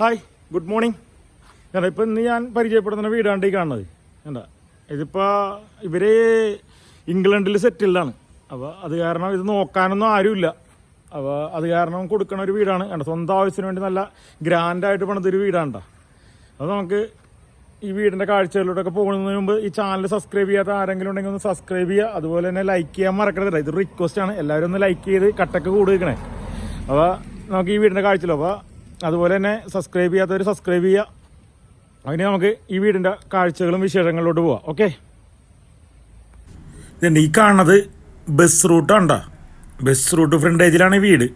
Hi good morning ഞാൻ ഇപ്പം ഇന്ന് ഞാൻ പരിചയപ്പെടുന്ന വീടാണ്ട് ഈ കാണുന്നത്. എന്താ ഇതിപ്പോൾ ഇവർ ഇംഗ്ലണ്ടിൽ സെറ്റിൽഡാണ് അപ്പോൾ അത് കാരണം ഇത് നോക്കാനൊന്നും ആരുമില്ല. അപ്പോൾ അത് കാരണം കൊടുക്കണ ഒരു വീടാണ്. കണ്ട സ്വന്തം ആവശ്യത്തിന് വേണ്ടി നല്ല ഗ്രാൻഡായിട്ട് പണിതൊരു വീടാണ് ട്ടോ. അപ്പോൾ നമുക്ക് ഈ വീടിന്റെ കാഴ്ചകളിലൂടെയൊക്കെ പോകുന്നതിന് മുമ്പ് ഈ ചാനൽ സബ്സ്ക്രൈബ് ചെയ്യാത്ത ആരെങ്കിലും ഉണ്ടെങ്കിൽ ഒന്ന് സബ്സ്ക്രൈബ് ചെയ്യുക. അതുപോലെ തന്നെ ലൈക്ക് ചെയ്യാൻ മറക്കരുത് ഇത് റിക്വസ്റ്റ് ആണ്. എല്ലാവരും ഒന്ന് ലൈക്ക് ചെയ്ത് കട്ടൊക്കെ കൊടുക്കണേ അപ്പോൾ നമുക്ക് ഈ വീടിന്റെ കാഴ്ചയിലോ അപ്പോൾ അതുപോലെ തന്നെ സബ്സ്ക്രൈബ് ചെയ്യാത്തവർ സബ്സ്ക്രൈബ് ചെയ്യുക. അതിന് നമുക്ക് ഈ വീടിന്റെ കാഴ്ചകളും വിശേഷങ്ങളിലോട്ട് പോവാം. ഓക്കെ ഇതുണ്ട് ഈ കാണുന്നത് ബസ് റൂട്ടാണ്ട ബസ് റൂട്ട് ഫ്രണ്ടേജിലാണ് ഈ വീട്.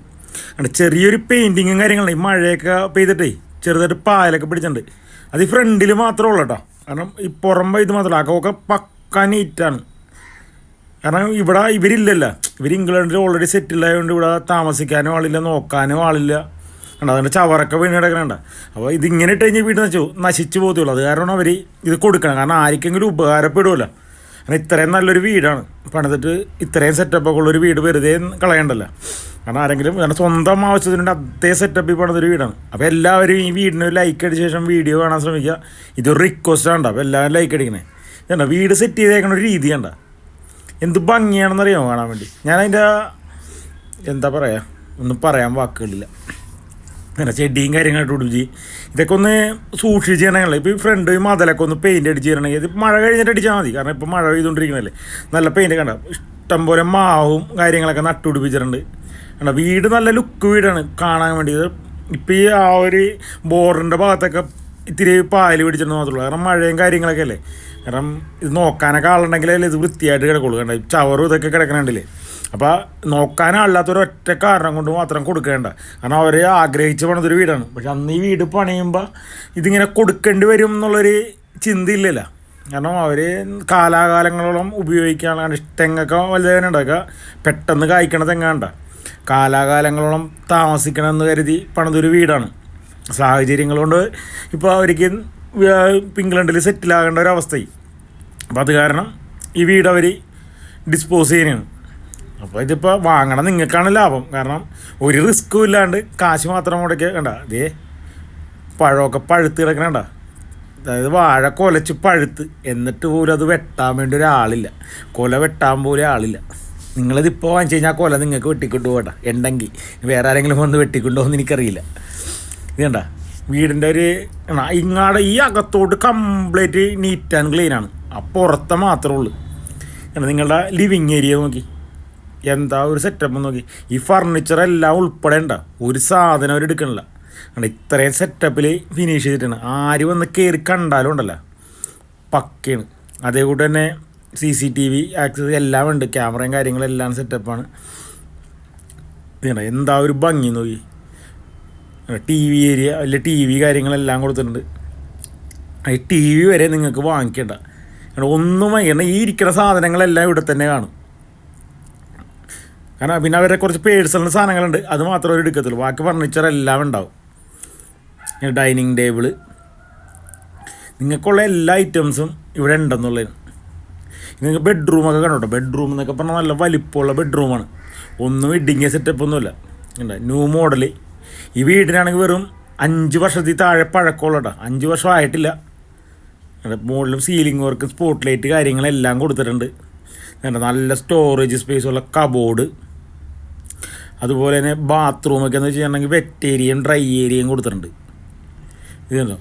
അവിടെ ചെറിയൊരു പെയിന്റിങ്ങും കാര്യങ്ങളും ഈ മഴയൊക്കെ പെയ്തിട്ടേ ചെറുതായിട്ട് പായലൊക്കെ പിടിച്ചിട്ടുണ്ട്. അത് ഈ ഫ്രണ്ടിൽ മാത്രമേ ഉള്ളൂ കേട്ടോ കാരണം ഈ പുറം ഇത് മാത്രമല്ല അകമൊക്കെ പക്ക നീറ്റാണ് കാരണം ഇവിടെ ഇവരില്ലല്ലോ. ഇവർ ഇംഗ്ലണ്ടിൽ ഓൾറെഡി സെറ്റിൽ ആയതുകൊണ്ട് ഇവിടെ താമസിക്കാനും ആളില്ല നോക്കാനും ആളില്ല. കണ്ടോ? അതുകൊണ്ട് ചവറൊക്കെ വീണ് കിടക്കണണ്ട അപ്പോൾ ഇതിങ്ങനെ ഇട്ട് കഴിഞ്ഞ് വീട് നശിച്ചു നശിച്ചു പോകത്തുള്ളൂ. അത് കാരണം അവർ ഇത് കൊടുക്കണം. കാരണം ആർക്കെങ്കിലും ഉപകാരപ്പെടുമല്ലോ. കാരണം ഇത്രയും നല്ലൊരു വീടാണ്. പണിതിട്ട് ഇത്രയും സെറ്റപ്പൊക്കെ ഉള്ളൊരു വീട് വെറുതെ കളയണ്ടല്ലോ. കാരണം ആരെങ്കിലും കാരണം സ്വന്തം ആവശ്യത്തിനുണ്ട് അതേ സെറ്റപ്പിൽ പണിതൊരു വീടാണ്. അപ്പോൾ എല്ലാവരും ഈ വീടിന് ലൈക്ക് അടിച്ച ശേഷം വീഡിയോ കാണാൻ ശ്രമിക്കുക. ഇതൊരു റിക്വസ്റ്റ് ആണ് അപ്പോൾ എല്ലാവരും ലൈക്ക് അടിക്കണേ. കണ്ടോ? വീട് സെറ്റ് ചെയ്തേക്കണ ഒരു രീതി കണ്ട? എന്ത് ഭംഗിയാണെന്നറിയാമോ കാണാൻ വേണ്ടി? ഞാൻ അതിന്റെ എന്താ പറയുക ഒന്നും പറയാൻ വാക്കുകളില്ല. അങ്ങനെ ചെടിയും കാര്യങ്ങളായിട്ട് പിടിപ്പിച്ച് ഇതൊക്കെ ഒന്ന് സൂക്ഷിച്ച് ചെയ്യണമെങ്കിൽ ഇപ്പോൾ ഈ ഫ്രണ്ട് മതിലൊക്കെ ഒന്ന് പെയിന്റ് അടിച്ച് ചെയ്യണമെങ്കിൽ ഇത് മഴ കഴിഞ്ഞിട്ട് അടിച്ചാൽ മതി. കാരണം ഇപ്പോൾ മഴ പെയ്തുകൊണ്ടിരിക്കുന്നതല്ലേ. നല്ല പെയിന്റ് കണ്ട? ഇഷ്ടംപോലെ മാവും കാര്യങ്ങളൊക്കെ നട്ടുപിടിപ്പിച്ചിട്ടുണ്ട്. കണ്ട? വീട് നല്ല ലുക്ക് വീടാണ്. കാണാൻ വേണ്ടി ഇപ്പോൾ ഈ ആ ഒരു ബോർഡറിന്റെ ഭാഗത്തൊക്കെ ഇത്തിരി പാൽ പിടിച്ചിട്ട് മാത്രമേ കാരണം മഴയും കാര്യങ്ങളൊക്കെ അല്ലേ? കാരണം ഇത് നോക്കാനൊക്കെ ആളുണ്ടെങ്കിലല്ലേ ഇത് വൃത്തിയായിട്ട് കിടക്കുള്ളൂ. കണ്ട? ചവറും ഇതൊക്കെ കിടക്കണുണ്ടല്ലേ അപ്പോൾ നോക്കാനാളില്ലാത്തൊരു ഒറ്റ കാരണം കൊണ്ട് മാത്രം കൊടുക്കേണ്ട. കാരണം അവർ ആഗ്രഹിച്ച് പണിതൊരു വീടാണ്. പക്ഷെ അന്ന് ഈ വീട് പണിയുമ്പോൾ ഇതിങ്ങനെ കൊടുക്കേണ്ടി വരും എന്നുള്ളൊരു ചിന്തയില്ലല്ലോ. കാരണം അവർ കാലാകാലങ്ങളോളം ഉപയോഗിക്കാനാണ് തെങ്ങൊക്കെ വലുതാനുണ്ടാക്കുക പെട്ടെന്ന് കായ്ക്കണ തെങ്ങാണ്ട. കാലാകാലങ്ങളോളം താമസിക്കണമെന്ന് കരുതി പണിതൊരു വീടാണ്. സാഹചര്യങ്ങൾ കൊണ്ട് ഇപ്പോൾ അവർക്ക് ഇംഗ്ലണ്ടിൽ സെറ്റിലാകേണ്ട ഒരു അവസ്ഥയായി. അപ്പോൾ അത് കാരണം ഈ വീട് അവർ ഡിസ്പോസ് ചെയ്യുന്നതാണ്. അപ്പോൾ ഇതിപ്പോൾ വാങ്ങണം നിങ്ങൾക്കാണ് ലാഭം. കാരണം ഒരു റിസ്ക്കും ഇല്ലാണ്ട് കാശ് മാത്രം മുടക്കി കണ്ട. അതേ പഴമൊക്കെ പഴുത്ത് കിടക്കണണ്ട അതായത് വാഴ കൊലച്ച് പഴുത്ത്. എന്നിട്ട് പോലും അത് വെട്ടാൻ വേണ്ടി ഒരാളില്ല. കൊല വെട്ടാൻ പോലും ആളില്ല. നിങ്ങളിതിപ്പോൾ വാങ്ങിച്ചു കഴിഞ്ഞാൽ കൊല നിങ്ങൾക്ക് വെട്ടിക്കൊണ്ടു പോകട്ടെ ഉണ്ടെങ്കിൽ വേറെ ആരെങ്കിലും വന്ന് വെട്ടിക്കൊണ്ടു എന്ന് എനിക്കറിയില്ല. ഇത് കണ്ട? വീടിന്റെ ഒരു ഇങ്ങാടെ ഈ അകത്തോട്ട് കംപ്ലീറ്റ് നീറ്റ് ആൻഡ് ക്ലീൻ ആണ്. ആ മാത്രമേ ഉള്ളൂ. നിങ്ങളുടെ ലിവിങ് ഏരിയ നോക്കി. എന്താ ഒരു സെറ്റപ്പ് നോക്കി. ഈ ഫർണിച്ചർ എല്ലാം ഉൾപ്പെടെ ഉണ്ട ഒരു സാധനം അവർ എടുക്കണില്ല. അങ്ങനെ ഇത്രയും സെറ്റപ്പിൽ ഫിനിഷ് ചെയ്തിട്ടാണ് ആര് വന്ന് കയറി കണ്ടാലും ഉണ്ടല്ല. പക്കയാണ്. അതേകൂട്ട് തന്നെ C C T V access എല്ലാം ഉണ്ട്. ക്യാമറയും കാര്യങ്ങളും എല്ലാം സെറ്റപ്പാണ് എന്താ ഒരു ഭംഗി നോക്കി. ടി വി ഏരിയ അല്ലെ ടി വി കാര്യങ്ങളെല്ലാം കൊടുത്തിട്ടുണ്ട്. ഈ ടി വി വരെ നിങ്ങൾക്ക് വാങ്ങിക്കേണ്ട. ഒന്നും വാങ്ങിക്കണ്ട. ഈ ഇരിക്കുന്ന സാധനങ്ങളെല്ലാം ഇവിടെ തന്നെ കാണും. കാരണം പിന്നെ അവരെ കുറച്ച് പേഴ്സണൽ സാധനങ്ങളുണ്ട്. അത് മാത്രം അവർ എടുക്കത്തുള്ളൂ. ബാക്കി ഫർണിച്ചർ എല്ലാം ഉണ്ടാവും. ഡൈനിങ് ടേബിൾ നിങ്ങൾക്കുള്ള എല്ലാ ഐറ്റംസും ഇവിടെ ഉണ്ടെന്നുള്ളതിന് നിങ്ങൾക്ക് ബെഡ്റൂമൊക്കെ കണ്ടോ? ബെഡ്റൂം എന്നൊക്കെ പറഞ്ഞാൽ നല്ല വലിപ്പമുള്ള ബെഡ്റൂമാണ് ഒന്നും സെറ്റപ്പ് ഒന്നുമില്ല. ഉണ്ട് ന്യൂ മോഡൽ ഈ വീടിനാണെങ്കിൽ വെറും അഞ്ച് വർഷത്തിൽ താഴെ പഴക്കമുള്ള കേട്ടോ അഞ്ച് വർഷം ആയിട്ടില്ല. മുകളിലും സീലിംഗ് വർക്ക് സ്പോട്ട് ലൈറ്റ് കാര്യങ്ങളെല്ലാം കൊടുത്തിട്ടുണ്ട്. നല്ല സ്റ്റോറേജ് സ്പേസുള്ള കബോർഡ് അതുപോലെ തന്നെ ബാത്റൂമൊക്കെ എന്ന് വെച്ചിട്ടുണ്ടെങ്കിൽ വെറ്റ് ഏരിയയും ഡ്രൈ ഏരിയയും കൊടുത്തിട്ടുണ്ട്. ഇതുണ്ടോ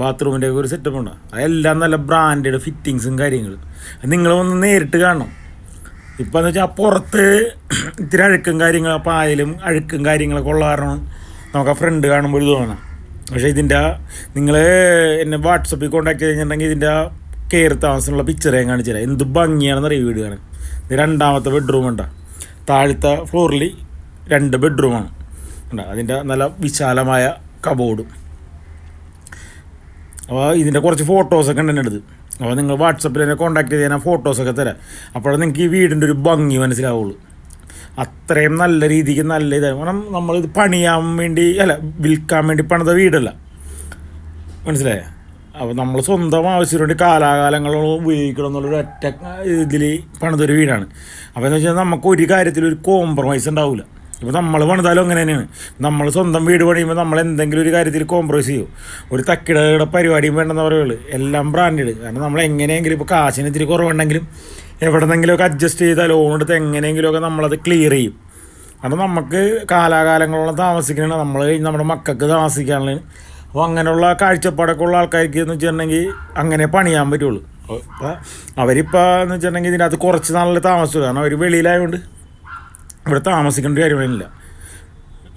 ബാത്റൂമിന്റെ ഒരു സെറ്റപ്പ് ഉണ്ടോ? അതെല്ലാം നല്ല ബ്രാൻഡഡ് ഫിറ്റിങ്സും കാര്യങ്ങളും. നിങ്ങൾ ഒന്ന് നേരിട്ട് കാണണം. ഇപ്പം എന്ന് വെച്ചാൽ പുറത്ത് ഇത്തിരി അഴുക്കും കാര്യങ്ങൾ പായലും അഴുക്കും കാര്യങ്ങളൊക്കെ ഉള്ള കാരണം നമുക്ക് ആ ഫ്രണ്ട് കാണുമ്പോൾ ഒരു തോന്നണം. പക്ഷേ ഇതിന്റെ നിങ്ങൾ എന്നെ വാട്സപ്പിൽ കോൺടാക്ട് ചെയ്തിട്ടുണ്ടെങ്കിൽ ഇതിന്റെ കയറി താമസമുള്ള പിക്ചർ ഞാൻ കാണിച്ചു തരാം എന്ത് ഭംഗിയാണെന്ന് അറിയാം വീട് കാണാൻ? രണ്ടാമത്തെ ബെഡ്റൂം ഉണ്ടോ? താഴത്തെ ഫ്ലോറിൽ രണ്ട് ബെഡ്റൂമാണ്. അതിന്റെ നല്ല വിശാലമായ കബോർഡും. അപ്പോൾ ഇതിന്റെ കുറച്ച് ഫോട്ടോസൊക്കെ ഉണ്ട് എന്റെ അടുത്ത് അപ്പോൾ നിങ്ങൾ വാട്സപ്പിൽ എന്നെ കോൺടാക്ട് ചെയ്ത് ഞാൻ ഫോട്ടോസൊക്കെ തരാം. അപ്പോഴാണ് നിങ്ങൾക്ക് ഈ വീടിന്റെ ഒരു ഭംഗി മനസ്സിലാവുള്ളൂ. അത്രയും നല്ല രീതിക്ക് നല്ല ഇതായി കാരണം നമ്മളിത് പണിയാൻ വേണ്ടി അല്ല വിൽക്കാൻ വേണ്ടി പണിത വീടല്ല. മനസ്സിലായോ? അപ്പോൾ നമ്മൾ സ്വന്തം ആവശ്യത്തിന് വേണ്ടി കാലാകാലങ്ങളോളം ഉപയോഗിക്കണം എന്നുള്ളൊരു ഒറ്റ ഇതിൽ പണിതൊരു വീടാണ്. അപ്പോൾ എന്ന് വെച്ചാൽ നമുക്ക് ഒരു കാര്യത്തിൽ ഒരു കോംപ്രമൈസ് ഉണ്ടാവില്ല ഇപ്പോൾ നമ്മൾ പണിതാലും അങ്ങനെ തന്നെയാണ്. നമ്മൾ സ്വന്തം വീട് പണിയുമ്പോൾ നമ്മൾ എന്തെങ്കിലും ഒരു കാര്യത്തിൽ കോംപ്രമൈസ് ചെയ്യും. ഒരു തക്കിടയുടെ പരിപാടിയും വേണ്ടെന്ന് പറയുള്ളൂ. എല്ലാം ബ്രാൻഡഡ് കാരണം നമ്മൾ എങ്ങനെയെങ്കിലും ഇപ്പോൾ കാശിന് ഇത്തിരി കുറവുണ്ടെങ്കിലും എവിടെന്നെങ്കിലുമൊക്കെ അഡ്ജസ്റ്റ് ചെയ്താൽ ലോൺ എടുത്ത് എങ്ങനെയെങ്കിലുമൊക്കെ നമ്മളത് ക്ലിയർ ചെയ്യും. കാരണം നമുക്ക് കാലാകാലങ്ങളോളം താമസിക്കണം നമ്മൾ നമ്മുടെ മക്കൾക്ക് താമസിക്കാനുള്ളതാണ് അപ്പോൾ അങ്ങനെയുള്ള കാഴ്ചപ്പാടൊക്കെയുള്ള ആൾക്കാർക്ക് എന്ന് വെച്ചിട്ടുണ്ടെങ്കിൽ അങ്ങനെ പണിയാൻ പറ്റുള്ളൂ. അപ്പോൾ അവരിപ്പോൾ എന്ന് വെച്ചിട്ടുണ്ടെങ്കിൽ ഇതിനകത്ത് കുറച്ച് നാളിൽ താമസിച്ചു. കാരണം അവർ വെളിയിലായതുകൊണ്ട് ഇവിടെ താമസിക്കേണ്ട കാര്യമില്ല.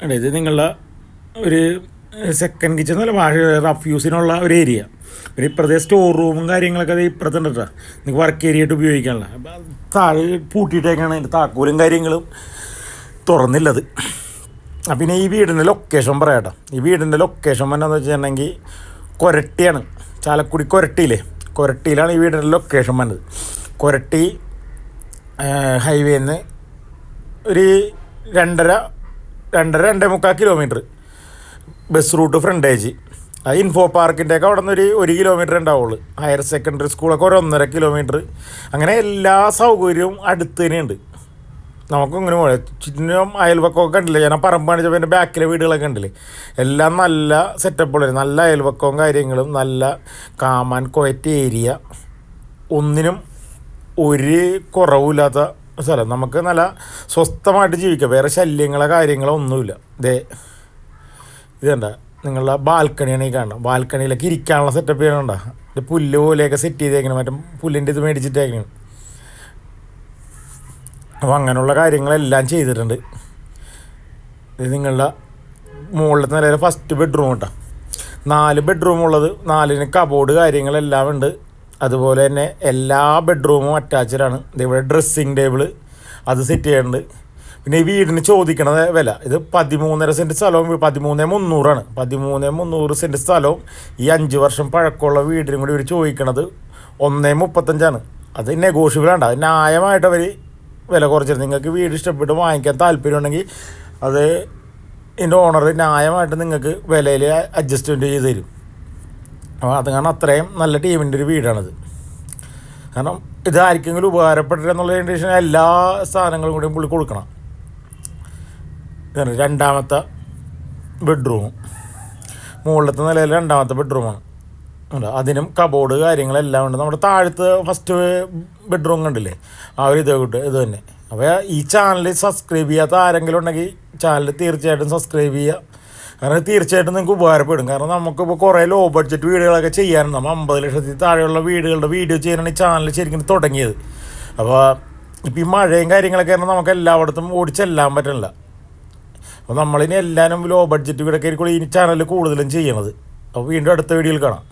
അതായത് ഇത് നിങ്ങളുടെ ഒരു സെക്കൻഡ് കിച്ചൺ എന്നല്ല വാഷ് റഫ് യൂസിനുള്ള ഒരു ഏരിയ പിന്നെ ഇപ്പുറത്തെ സ്റ്റോർ റൂമും കാര്യങ്ങളൊക്കെ അത് ഇപ്പുറത്തുണ്ട് കേട്ടോ നിങ്ങൾക്ക് വർക്ക് ഏരിയ ആയിട്ട് ഉപയോഗിക്കാനുള്ള. താഴെ പൂട്ടിയിട്ടേക്കാണ് അതിന്റെ താക്കോലും കാര്യങ്ങളും തുറന്നില്ലത്. പിന്നെ ഈ വീടിന്റെ ലൊക്കേഷൻ പറയാട്ടോ ഈ വീടിന്റെ ലൊക്കേഷൻ എന്നാന്ന് വെച്ചിട്ടുണ്ടെങ്കിൽ കൊരട്ടിയാണ്. ചാലക്കുടി കൊരട്ടിയില്ലേ? കൊരട്ടിയിലാണ് ഈ വീടിന്റെ ലൊക്കേഷൻ വന്നത്. കൊരട്ടി ഹൈവേയിൽ നിന്ന് ഒരു രണ്ടര രണ്ടര രണ്ടേ മുക്കാൽ കിലോമീറ്റർ ബസ് റൂട്ട് ഫ്രണ്ടേജ് ആ ഇൻഫോ പാർക്കിന്റെ ഒക്കെ അവിടെ നിന്ന് ഒരു ഒരു കിലോമീറ്റർ ഉണ്ടാവുള്ളൂ. ഹയർ സെക്കൻഡറി സ്കൂളൊക്കെ ഒരു ഒന്നര കിലോമീറ്റർ അങ്ങനെ എല്ലാ സൗകര്യവും അടുത്ത് തന്നെയുണ്ട്. നമുക്കും ഇങ്ങനെ പോലെ ചുറ്റിനും അയൽവക്കമൊക്കെ കണ്ടില്ലേ? ഞാൻ പറമ്പ് കാണിച്ചപ്പോൾ എന്റെ ബാക്കിലെ വീടുകളൊക്കെ ഉണ്ടല്ലേ എല്ലാം നല്ല സെറ്റപ്പുള്ള നല്ല അയൽവക്കവും കാര്യങ്ങളും നല്ല കാമാൻ കോയറ്റ് ഏരിയ ഒന്നിനും ഒരു കുറവുമില്ലാത്ത സ്ഥലം. നമുക്ക് നല്ല സ്വസ്ഥമായിട്ട് ജീവിക്കാം. വേറെ ശല്യങ്ങളോ കാര്യങ്ങളോ ഒന്നുമില്ല. ഇതേ ഇതണ്ട നിങ്ങളുടെ ബാൽക്കണിയാണ് ഈ കാണുന്നത്. ബാൽക്കണിയിലൊക്കെ ഇരിക്കാനുള്ള സെറ്റപ്പ് ചെയ്യണണ്ട? ഇത് പുല്ല് പോലെയൊക്കെ സെറ്റ് ചെയ്തേക്കണം. മറ്റേ പുല്ലിന്റെ ഇത് മേടിച്ചിട്ടേക്കണം. അപ്പോൾ അങ്ങനെയുള്ള കാര്യങ്ങളെല്ലാം ചെയ്തിട്ടുണ്ട്. ഇത് നിങ്ങളുടെ മുകളിലത്തെ നിലയിലെ ഫസ്റ്റ് ബെഡ്റൂം കേട്ടോ നാല് ബെഡ്റൂം ഉള്ളത് നാലിന് കബോർഡ് കാര്യങ്ങളെല്ലാം ഉണ്ട്. അതുപോലെ തന്നെ എല്ലാ ബെഡ്റൂമും അറ്റാച്ചഡാണ് ഇവിടെ ഡ്രസ്സിങ് ടേബിൾ അത് സെറ്റ് ചെയ്യുന്നുണ്ട് പിന്നെ ഈ വീടിന് ചോദിക്കണത് വില ഇത് പതിമൂന്നര സെന്റ് സ്ഥലവും പതിമൂന്ന് മുന്നൂറാണ് പതിമൂന്ന് മുന്നൂറ് സെന്റ് സ്ഥലവും ഈ അഞ്ച് വർഷം പഴക്കമുള്ള വീടിനും കൂടി ഇവർ ചോദിക്കണത് ഒന്നേ മുപ്പത്തഞ്ചാണ്. അത് നെഗോഷ്യബിൾ ആണ് അത് ന്യായമായിട്ട് അവർ വില കുറച്ചിരുന്നു. നിങ്ങൾക്ക് വീട് ഇഷ്ടപ്പെട്ട് വാങ്ങിക്കാൻ താല്പര്യമുണ്ടെങ്കിൽ അത് ഇതിന്റെ ഓണർ ന്യായമായിട്ട് നിങ്ങൾക്ക് വിലയിൽ അഡ്ജസ്റ്റ്മെന്റ് ചെയ്ത് തരും. അപ്പോൾ അത് കാരണം അത്രയും നല്ല ടീമിന്റെ ഒരു വീടാണിത്. കാരണം ഇത് ആർക്കെങ്കിലും ഉപകാരപ്പെട്ടിട്ടെന്നുള്ള കണ്ടീഷൻ എല്ലാ സാധനങ്ങളും കൂടി പുള്ളി കൊടുക്കണം. രണ്ടാമത്തെ ബെഡ്റൂം മുകളിലത്തെ നിലയിൽ രണ്ടാമത്തെ ബെഡ്റൂമാണ് ഉണ്ട്. അതിനും കബോർഡ് കാര്യങ്ങളെല്ലാം ഉണ്ട്. നമ്മുടെ താഴത്ത് ഫസ്റ്റ് ബെഡ്റൂം കണ്ടില്ലേ? ആ ഒരു ഇത് കൂട്ട് ഇത് തന്നെ. അപ്പോൾ ഈ ചാനൽ സബ്സ്ക്രൈബ് ചെയ്യാത്ത ആരെങ്കിലും ഉണ്ടെങ്കിൽ ചാനൽ തീർച്ചയായിട്ടും സബ്സ്ക്രൈബ് ചെയ്യുക കാരണം തീർച്ചയായിട്ടും നിങ്ങൾക്ക് ഉപകാരപ്പെടും. കാരണം നമുക്കിപ്പോൾ കുറേ ലോ ബഡ്ജറ്റ് വീടുകളൊക്കെ ചെയ്യാനുണ്ട്. നമ്മൾ അമ്പത് ലക്ഷത്തിൽ താഴെയുള്ള വീടുകളുടെ വീഡിയോ ചെയ്യാനാണ് ഈ ചാനൽ ശരിക്കും തുടങ്ങിയത്. അപ്പോൾ ഇപ്പോൾ ഈ മഴയും കാര്യങ്ങളൊക്കെ ആയിരുന്നു. നമുക്ക് എല്ലായിടത്തും ഓടിച്ചെല്ലാൻ പറ്റില്ല അപ്പോൾ നമ്മളിനി എല്ലാവരും ലോ ബഡ്ജറ്റ് വീടൊക്കെ ആയിരിക്കും ഈ ചാനൽ കൂടുതലും ചെയ്യണത് അപ്പോൾ വീണ്ടും അടുത്ത വീഡിയോയിൽ കാണാം.